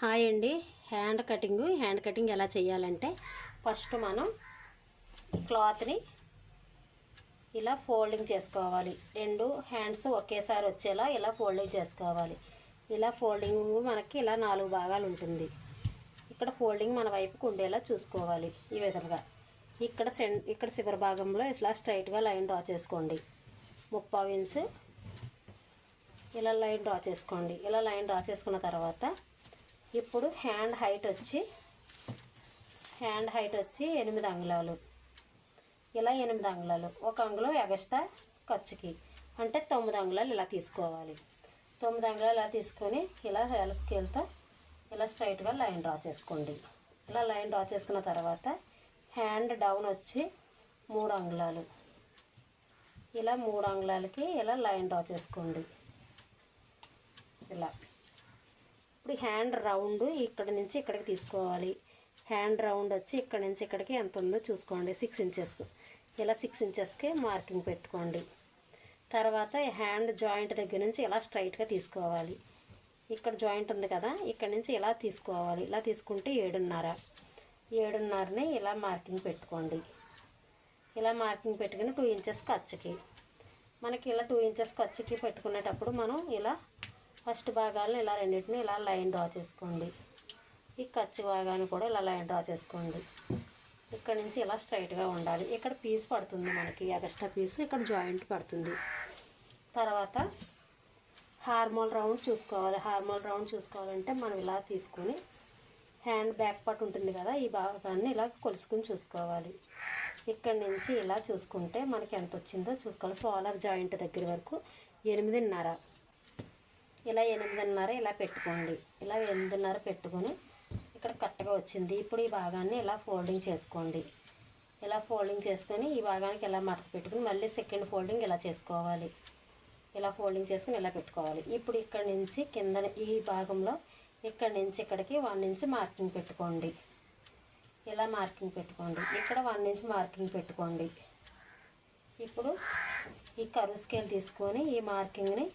Hi అండి. Hand cutting. Hand cutting ఎలా చేయాలంటే ఫస్ట్ మనం క్లాత్ని ఇలా ఫోల్డింగ్ చేసుకోవాలి. రెండు హ్యాండ్స్ ఒకేసారి వచ్చేలా ఇలా ఫోల్డింగ్ చేసుకోవాలి. ఇలా ఫోల్డింగ్ మనకి ఇలా నాలుగు భాగాలు ఉంటుంది. ఇక్కడ ఫోల్డింగ్ మన వైపుకు ఉండేలా చూసుకోవాలి ఈ విధంగా. ఇక్కడ సెన్ ఇక్కడ శివర భాగంలో ఇలా స్ట్రైట్గా లైన్ డ్రా చేసుకోండి. ముప్పావు ఇంచు. ఇలా లైన్ డ్రా చేసుకోండి. ఇలా లైన్ డ్రా చేసుకున్న తర్వాత ఇప్పుడు హ్యాండ్ హైట్ వచ్చి హ్యాండ్ హైట్ వచ్చి ఎనిమిది అంగుళాలు. ఇలా ఎనిమిది అంగుళాలు. ఒక అంగుళం ఎగస్ట్రా ఖర్చుకి. అంటే తొమ్మిది అంగుళాలు ఇలా తీసుకోవాలి. తొమ్మిది అంగుళాలు ఇలా తీసుకొని ఇలా హెల్ స్కేల్తో ఇలా స్ట్రైట్గా లైన్ డ్రా చేసుకోండి. ఇలా లైన్ డ్రా చేసుకున్న తర్వాత హ్యాండ్ డౌన్ వచ్చి మూడు అంగుళాలు. ఇలా మూడు అంగుళాలకి ఇలా లైన్ డ్రా చేసుకోండి. ఇలా. ఇప్పుడు హ్యాండ్ రౌండ్ ఇక్కడ నుంచి ఇక్కడికి తీసుకోవాలి. హ్యాండ్ రౌండ్ వచ్చి ఇక్కడ నుంచి ఇక్కడికి ఎంత ఉందో చూసుకోండి. సిక్స్ ఇంచెస్ ఇలా సిక్స్ ఇంచెస్కి మార్కింగ్ పెట్టుకోండి. తర్వాత హ్యాండ్ జాయింట్ దగ్గర నుంచి ఇలా స్ట్రైట్గా తీసుకోవాలి. ఇక్కడ జాయింట్ ఉంది కదా ఇక్కడ నుంచి ఇలా తీసుకోవాలి. ఇలా తీసుకుంటే ఏడున్నర. ఏడున్నరని ఇలా మార్కింగ్ పెట్టుకోండి. ఇలా మార్కింగ్ పెట్టుకుని టూ ఇంచెస్ ఖర్చుకి మనకి ఇలా టూ ఇంచెస్ ఖర్చుకి పెట్టుకునేటప్పుడు మనం ఇలా ఫస్ట్ భాగాలను ఇలా రెండింటిని ఇలా లైన్ డ్రా చేసుకోండి. ఈ ఖర్చు భాగాన్ని కూడా ఇలా లైన్ డ్రా చేసుకోండి. ఇక్కడ నుంచి ఇలా స్ట్రైట్గా ఉండాలి. ఇక్కడ పీస్ పడుతుంది మనకి ఎగస్ట్రా పీస్. ఇక్కడ జాయింట్ పడుతుంది. తర్వాత హార్మోల్ రౌండ్ చూసుకోవాలి. హార్మోల్ రౌండ్ చూసుకోవాలంటే మనం ఇలా తీసుకొని హ్యాండ్ బ్యాక్ పార్ట్ ఉంటుంది కదా ఈ భాగాన్ని ఇలా కొలుసుకుని చూసుకోవాలి. ఇక్కడ నుంచి ఇలా చూసుకుంటే మనకి ఎంత వచ్చిందో చూసుకోవాలి. సోలార్ జాయింట్ దగ్గర వరకు ఎనిమిదిన్నర. ఇలా ఎనిమిదిన్నర ఇలా పెట్టుకోండి. ఇలా ఎనిమిదిన్నర పెట్టుకొని ఇక్కడ కరెక్ట్గా వచ్చింది. ఇప్పుడు ఈ భాగాన్ని ఇలా ఫోల్డింగ్ చేసుకోండి. ఇలా ఫోల్డింగ్ చేసుకొని ఈ భాగానికి ఇలా మడత పెట్టుకుని మళ్ళీ సెకండ్ ఫోల్డింగ్ ఇలా చేసుకోవాలి. ఇలా ఫోల్డింగ్ చేసుకుని ఇలా పెట్టుకోవాలి. ఇప్పుడు ఇక్కడ నుంచి కింద ఈ భాగంలో ఇక్కడ నుంచి ఇక్కడికి వన్ ఇంచ్ మార్కింగ్ పెట్టుకోండి. ఇలా మార్కింగ్ పెట్టుకోండి. ఇక్కడ వన్ ఇంచ్ మార్కింగ్ పెట్టుకోండి. ఇప్పుడు ఈ కరువు స్కేల్ తీసుకొని ఈ మార్కింగ్ని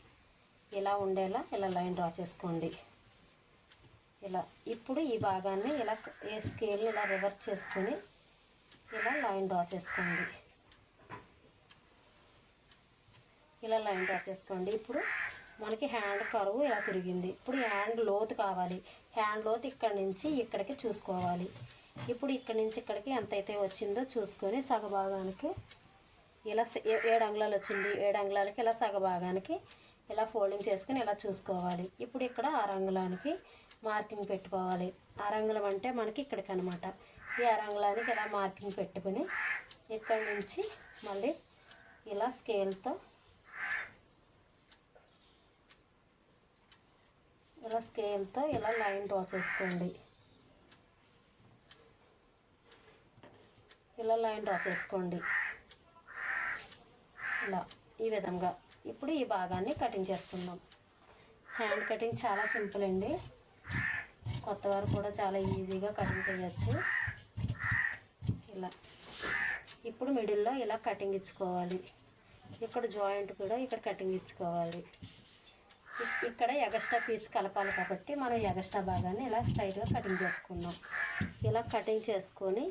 ఇలా ఉండేలా ఇలా లైన్ డ్రా చేసుకోండి. ఇలా ఇప్పుడు ఈ భాగాన్ని ఇలా ఏ స్కేల్ని ఇలా రివర్స్ చేసుకొని ఇలా లైన్ డ్రా చేసుకోండి. ఇలా లైన్ డ్రా చేసుకోండి. ఇప్పుడు మనకి హ్యాండ్ కరువు ఇలా తిరిగింది. ఇప్పుడు హ్యాండ్ లోతు కావాలి. హ్యాండ్ లోతు ఇక్కడ నుంచి ఇక్కడికి చూసుకోవాలి. ఇప్పుడు ఇక్కడ నుంచి ఇక్కడికి ఎంతైతే వచ్చిందో చూసుకొని సగభాగానికి ఇలా ఏడు అంగుళాలు వచ్చింది. ఏడు అంగుళాలకి ఇలా సగభాగానికి ఇలా ఫోల్డింగ్ చేసుకుని ఇలా చూసుకోవాలి. ఇప్పుడు ఇక్కడ ఆరంగులానికి మార్కింగ్ పెట్టుకోవాలి. ఆరంగులం అంటే మనకి ఇక్కడికి అనమాట ఈ ఆరంగులానికి ఇలా మార్కింగ్ పెట్టుకుని ఇక్కడ నుంచి మళ్ళీ ఇలా స్కేల్తో ఇలా స్కేల్తో ఇలా లైన్ డ్రా చేసుకోండి. ఇలా లైన్ డ్రా చేసుకోండి. ఇలా ఈ విధంగా. ఇప్పుడు ఈ భాగాన్ని కటింగ్ చేసుకుందాం హ్యాండ్ కటింగ్ చాలా సింపుల్ అండి. కొత్త వారు కూడా చాలా ఈజీగా కటింగ్ చేయొచ్చు. ఇలా. ఇప్పుడు మిడిల్లో ఇలా కటింగ్ ఇచ్చుకోవాలి. ఇక్కడ జాయింట్ కూడా ఇక్కడ కటింగ్ ఇచ్చుకోవాలి. ఇక్కడ ఎగస్ట్రా పీస్ కలపాలి కాబట్టి మనం ఎగస్ట్రా భాగాన్ని ఇలా స్ట్రైట్గా కటింగ్ చేసుకుందాం ఇలా కటింగ్ చేసుకొని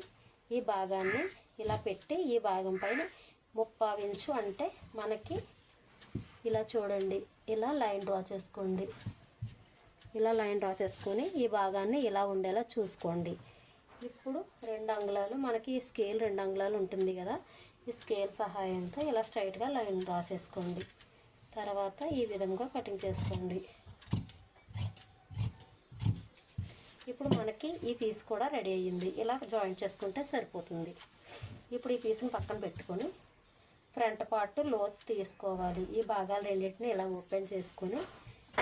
ఈ భాగాన్ని ఇలా పెట్టి ఈ భాగం పైన ముప్పావించు అంటే మనకి ఇలా చూడండి. ఇలా లైన్ డ్రా చేసుకోండి. ఇలా లైన్ డ్రా చేసుకొని ఈ భాగాన్ని ఇలా ఉండేలా చూసుకోండి. ఇప్పుడు రెండు అంగుళాలు మనకి ఈ స్కేల్ రెండు అంగుళాలు ఉంటుంది కదా ఈ స్కేల్ సహాయంతో ఇలా స్ట్రైట్గా లైన్ డ్రా చేసుకోండి. తర్వాత ఈ విధంగా కటింగ్ చేసుకోండి. ఇప్పుడు మనకి ఈ పీస్ కూడా రెడీ అయ్యింది. ఇలా జాయింట్ చేసుకుంటే సరిపోతుంది. ఇప్పుడు ఈ పీస్ని పక్కన పెట్టుకొని ఫ్రంట్ పార్ట్ లోత్ తీసుకోవాలి. ఈ భాగాలు రెండింటిని ఇలా ఓపెన్ చేసుకొని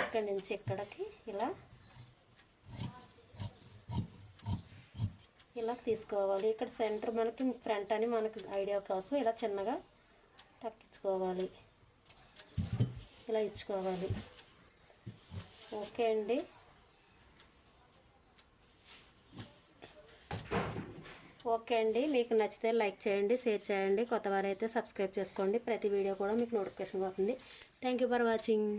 ఇక్కడి నుంచి ఇక్కడికి ఇలా ఇలా తీసుకోవాలి. ఇక్కడ సెంటర్ మనకి ఫ్రంట్ అని మనకి ఐడియా కోసం ఇలా చిన్నగా తక్కించుకోవాలి ఇలా ఇచ్చుకోవాలి. ఓకే అండి. ఓకే అండి. మీకు నచ్చితే లైక్ చేయండి షేర్ చేయండి. కొత్త వారైతే సబ్స్క్రైబ్ చేసుకోండి. ప్రతి వీడియో కూడా మీకు నోటిఫికేషన్ అవుతుంది థ్యాంక్ యూ ఫర్ వాచింగ్.